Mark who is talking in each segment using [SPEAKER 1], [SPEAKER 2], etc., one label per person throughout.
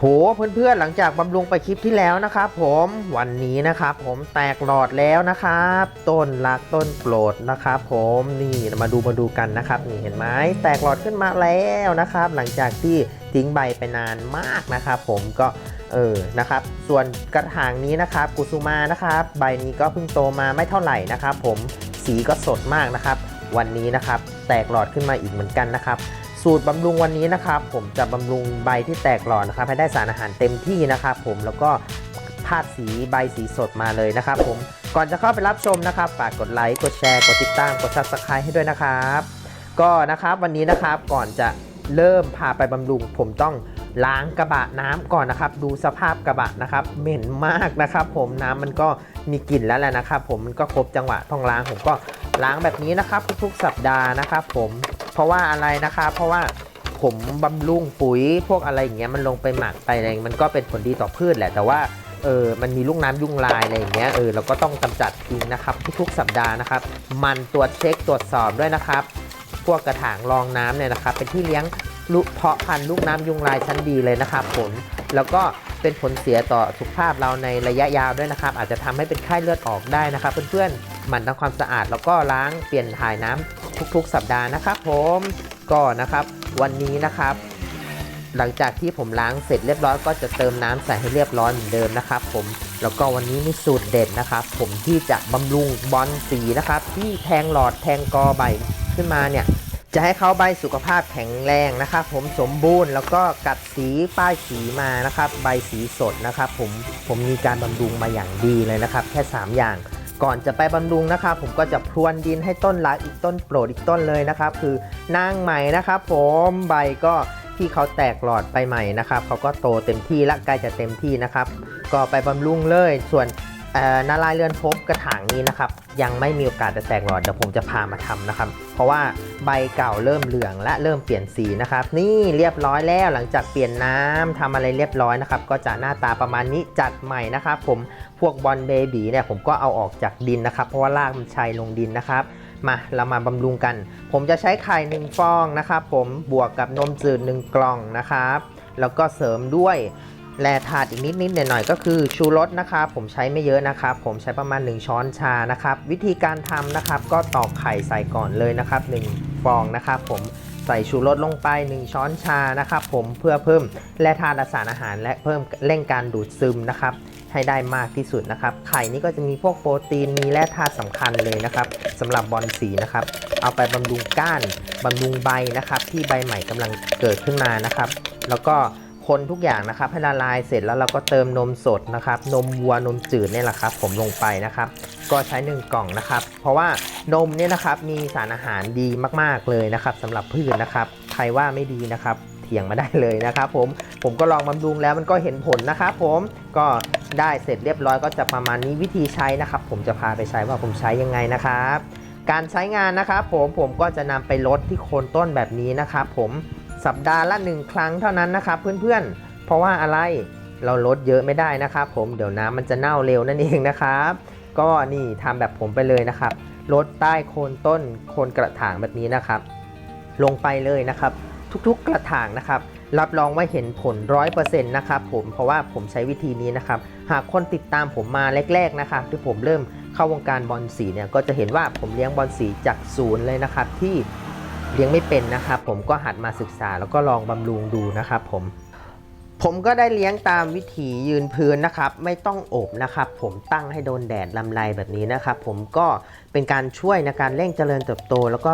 [SPEAKER 1] โหเพื่อนๆหลังจากบำรุงไปคลิปที่แล้วนะครับผมวันนี้นะครับผมแตกหลอดแล้วนะครับ ต้นรักต้นโปรดนะครับผมนี่มาดูมาดูกันนะครับนี่เห็นไหมแตกหลอดขึ้นมาแล้วนะครับ หลังจากที่ทิ้งใบไปนานมากนะครับผมก็เออนะครับส่วนกระถางนี้นะครับกุสุมานะครับใบนี้ก็เพิ่งโตมาไม่เท่าไหร่นะครับ ผมสีก็สดมากนะครับ วันนี้นะครับแตกหลอดขึ้นมาอีกเหมือนกันนะครับ สูตรบำรุงวันนี้นะครับผมจะบำรุงใบที่แตกหลอดนะครับให้ได้สารอาหารเต็มที่นะครับผมแล้วก็พาดสีใบสีสดมาเลยนะครับผมก่อนจะเข้าไปรับชมนะครับฝากกดไลค์กดแชร์กดติดตามกด subscribe ให้ด้วยนะครับ ก็นะครับวันนี้นะครับก่อนจะเริ่มพาไปบำรุง ผมต้องล้างกระบะน้ำก่อนนะครับ ดูสภาพกระบะนะครับ เหม็นมากนะครับ ผมน้ำมันก็มีกลิ่นแล้วแหละนะครับ ผมมันก็ครบจังหวะต้องล้างผมก็ล้างแบบนี้นะครับ ทุกๆ สัปดาห์นะครับ ผม ราะว่าอะไรนะครับเพราะว่าผมบำรุงปุ๋ยพวกอะไรอย่างเงี้ยมันลงไปหมักไปอะไรมันก็เป็นผลดีต่อพืชแหละแต่ว่าเออมันมีลูกน้ำยุงลายอะไรอย่างเงี้ยเออเราก็ต้องกำจัดทิ้งนะครับ ทุกๆสัปดาห์นะครับ มันตรวจเช็คตรวจสอบด้วยนะครับ พวกกระถางรองน้ำเนี่ยนะครับ เป็นที่เลี้ยงลูกเพาะพันธุ์ลูกน้ำยุงลายชั้นดีเลยนะครับผลแล้วก็เป็นผลเสียต่อสุขภาพเราในระยะยาวด้วยนะครับ อาจจะทำให้เป็นไข้เลือดออกได้นะครับ เพื่อนๆหมั่นทำความสะอาดแล้วก็ล้างเปลี่ยนถ่ายน้ำ ทุกๆ สัปดาห์นะครับผมก็นะครับวันนี้นะครับ หลังจากที่ผมล้างเสร็จเรียบร้อยก็จะเติมน้ำใส่ให้เรียบร้อยเหมือนเดิมนะครับ ผมแล้วก็วันนี้มีสูตรเด็ดนะครับ ผมที่จะบำรุงบอลสีนะครับ ที่แทงหลอดแทงกอใบขึ้นมาเนี่ยจะให้เขาใบสุขภาพแข็งแรงนะครับ ผมสมบูรณ์แล้วก็กัดสีป้ายสีมานะครับ ใบสีสดนะครับ ผมผมมีการบำรุงมาอย่างดีเลยนะครับ แค่ 3 อย่าง ก่อนจะไปบำรุงนะครับผมก็จะพรวนดินให้ต้นรักอีกต้นโปรดอีกต้นเลยนะครับ คือนางใหม่นะครับผมใบก็ที่เขาแตกหลอดไปใหม่นะครับเขาก็โตเต็มที่และใกล้จะเต็มที่นะครับ ก็ไปบำรุงเลยส่วน นาลายเรือนภพกระถางนี้นะครับ ยังไม่มีโอกาสจะแตกหลอดเดี๋ยวผมจะพามาทำนะครับ เพราะว่าใบเก่าเริ่มเหลืองและเริ่มเปลี่ยนสีนะครับ นี่เรียบร้อยแล้วหลังจากเปลี่ยนน้ำทำอะไรเรียบร้อยนะครับ ก็จะหน้าตาประมาณนี้จัดใหม่นะครับ ผมพวกบอลเบบีเนี่ยผมก็เอาออกจากดินนะครับ เพราะว่ารากมันชัยลงดินนะครับมาเรามาบำรุงกัน ผมจะใช้ไข่หนึ่งฟองนะครับ ผมบวกกับนมจืดหนึ่งกล่องนะครับ แล้วก็เสริมด้วย แร่ธาตุอีกนิดนิดๆหน่อยๆก็คือชูรสนะครับผมใช้ไม่เยอะนะครับ ผมใช้ประมาณ 1 ช้อนชานะครับ วิธีการทำนะครับก็ตอกไข่ใส่ก่อนเลยนะครับ 1 ฟองนะครับ ผมใส่ชูรสลงไป 1 ช้อนชานะครับผมเพื่อเพิ่มแร่ธาตุสารอาหาร และเพิ่มเร่งการดูดซึมนะครับให้ได้มากที่สุดนะครับ ไข่นี่ก็จะมีพวกโปรตีนมีแร่ธาตุสำคัญเลยนะครับสำหรับบอลสีนะครับ เอาไปบำรุงก้านบำรุงใบนะครับ ที่ใบใหม่กำลังเกิดขึ้นมานะครับ แล้วก็ คนทุกอย่างนะครับ ให้ละลายเสร็จแล้วเราก็เติมนมสดนะครับ นมวัวนมจืดเนี่ยแหละครับผมลงไปนะครับ ก็ใช้ 1 กล่องนะครับ เพราะว่านมเนี่ยนะครับมีสารอาหารดีมากๆเลยนะครับสำหรับพืชนะครับใครว่าไม่ดีนะครับเถียงมาได้เลยนะครับ ผมผมก็ลองบำรุงแล้วมันก็เห็นผลนะครับผมก็ได้เสร็จเรียบร้อยก็จะประมาณนี้วิธีใช้นะครับ ผมจะพาไปใช้ว่าผมใช้ยังไงนะครับ การใช้งานนะครับ ผมผมก็จะนำไปลดที่โคนต้นแบบนี้นะครับ ผม สัปดาห์ละหนึ่งครั้งเท่านั้นนะครับเพื่อนๆ เพราะว่าอะไรเราลดเยอะไม่ได้นะครับ ผมเดี๋ยวน้ำมันจะเน่าเร็วนั่นเองนะครับ ก็นี่ทำแบบผมไปเลยนะครับลดใต้โคนต้นโคนกระถางแบบนี้นะครับ ลงไปเลยนะครับ ทุกๆกระถางนะครับรับรองว่าเห็นผลร้อยเปอร์เซ็นต์นะครับผมเพราะว่าผมใช้วิธีนี้นะครับ หากคนติดตามผมมาแรกๆนะครับที่ผมเริ่มเข้าวงการบอลสีเนี่ยก็จะเห็นว่าผมเลี้ยงบอลสีจากศูนย์เลยนะครับที่ เลี้ยงไม่เป็นนะครับผมก็หัดมาศึกษาแล้วก็ลองบำรุงดูนะครับผม ผมก็ได้เลี้ยงตามวิถียืนพื้นนะครับ ไม่ต้องอบนะครับ ผมตั้งให้โดนแดดลำไรแบบนี้นะครับ ผมก็เป็นการช่วยในการเร่งเจริญเติบโต แล้วก็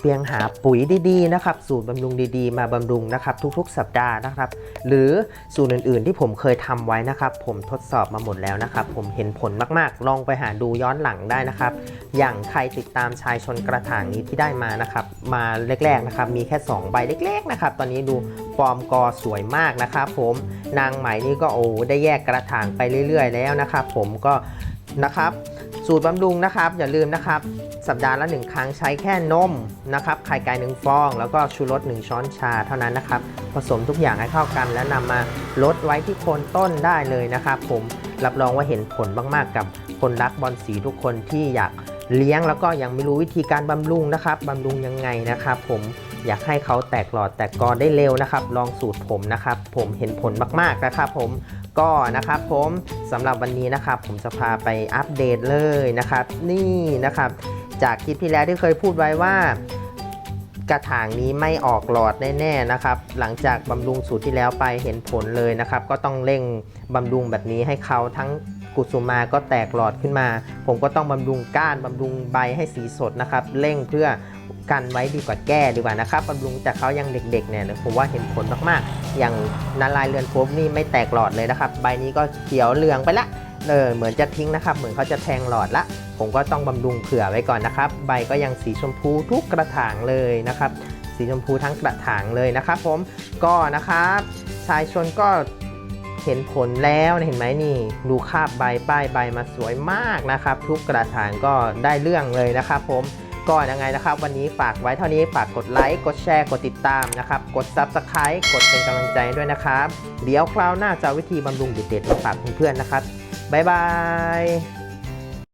[SPEAKER 1] เพียงหาปุ๋ยดีๆนะครับ สูตรบำรุงดีๆ มาบำรุงนะครับ ทุกๆ สัปดาห์นะครับ หรือสูตรอื่นๆ ที่ผมเคยทำไว้นะครับ ผมทดสอบมาหมดแล้วนะครับ ผมเห็นผลมากๆ ลองไปหาดูย้อนหลังได้นะครับ อย่างใครติดตามชายชนกระถางนี้ที่ได้มานะครับ มาแรกๆนะครับ มีแค่ 2 ใบเล็กๆนะครับ ตอนนี้ดูฟอร์มกอสวยมากนะครับผมนางไหมนี่ก็โอ้ได้แยกกระถางไปเรื่อย ๆ แล้วนะครับ ผมก็นะครับสูตรบำรุงนะครับ อย่าลืมนะครับ สัปดาห์ละ 1 ครั้งใช้แค่นมนะครับไข่ไก่1ฟอง แล้วก็ชูรส1 ช้อนชาเท่านั้นนะครับ ผสมทุกอย่างให้เข้ากันแล้วนำมาลดไว้ที่โคนต้นได้เลยนะครับผมรับรองว่าเห็นผลมากๆ กับคนรักบอลสีทุกคนที่อยากเลี้ยงแล้วก็ยังไม่รู้วิธีการบำรุงนะครับบำรุงยังไงนะครับผมอยากให้เขาแตกหลอดแตกกอได้เร็วนะครับ ลองสูตรผมนะครับ ผมเห็นผลมากๆนะครับผมก็นะครับผมสำหรับวันนี้นะครับ ผมจะพาไปอัปเดตเลยนะครับ นี่นะครับ จากคลิปที่แล้วที่เคยพูดไว้ว่ากระถางนี้ไม่ออกหลอดแน่ๆนะครับ หลังจากบำรุงสูตรที่แล้วไปเห็นผลเลยนะครับ ก็ต้องเร่งบำรุงแบบนี้ให้เขาทั้งกุสุมาก็แตกหลอดขึ้นมา ผมก็ต้องบำรุงก้านบำรุงใบให้สีสดนะครับ เร่งเพื่อกันไว้ดีกว่าแก้ดีกว่านะครับบำรุงแต่เขายังเด็กๆเนี่ยผมว่าเห็นผลมากๆ อย่างนาลายเรือนภพนี่ไม่แตกหลอดเลยนะครับ ใบนี้ก็เขียวเหลืองไปละเออเหมือนจะทิ้งนะครับ เหมือนเขาจะแทงหลอดละ ผมก็ต้องบำรุงเผื่อไว้ก่อนนะครับ ใบก็ยังสีชมพูทุกกระถางเลยนะครับ สีชมพูทั้งกระถางเลยนะครับผมก็นะครับชายชนก็เห็นผลแล้วเห็นไหมนี่ดูคาบใบป้ายใบมาสวยมากนะครับ ทุกกระถางก็ได้เรื่องเลยนะครับ ผมก็ยังไงนะครับ วันนี้ฝากไว้เท่านี้ฝากกดไลค์กดแชร์กดติดตามนะครับ กด Subscribe กดเป็นกำลังใจด้วยนะครับ เดี๋ยวคราวหน้าจะวิธีบำรุงเด็ดๆมาฝากเพื่อนๆนะครับบ๊ายบาย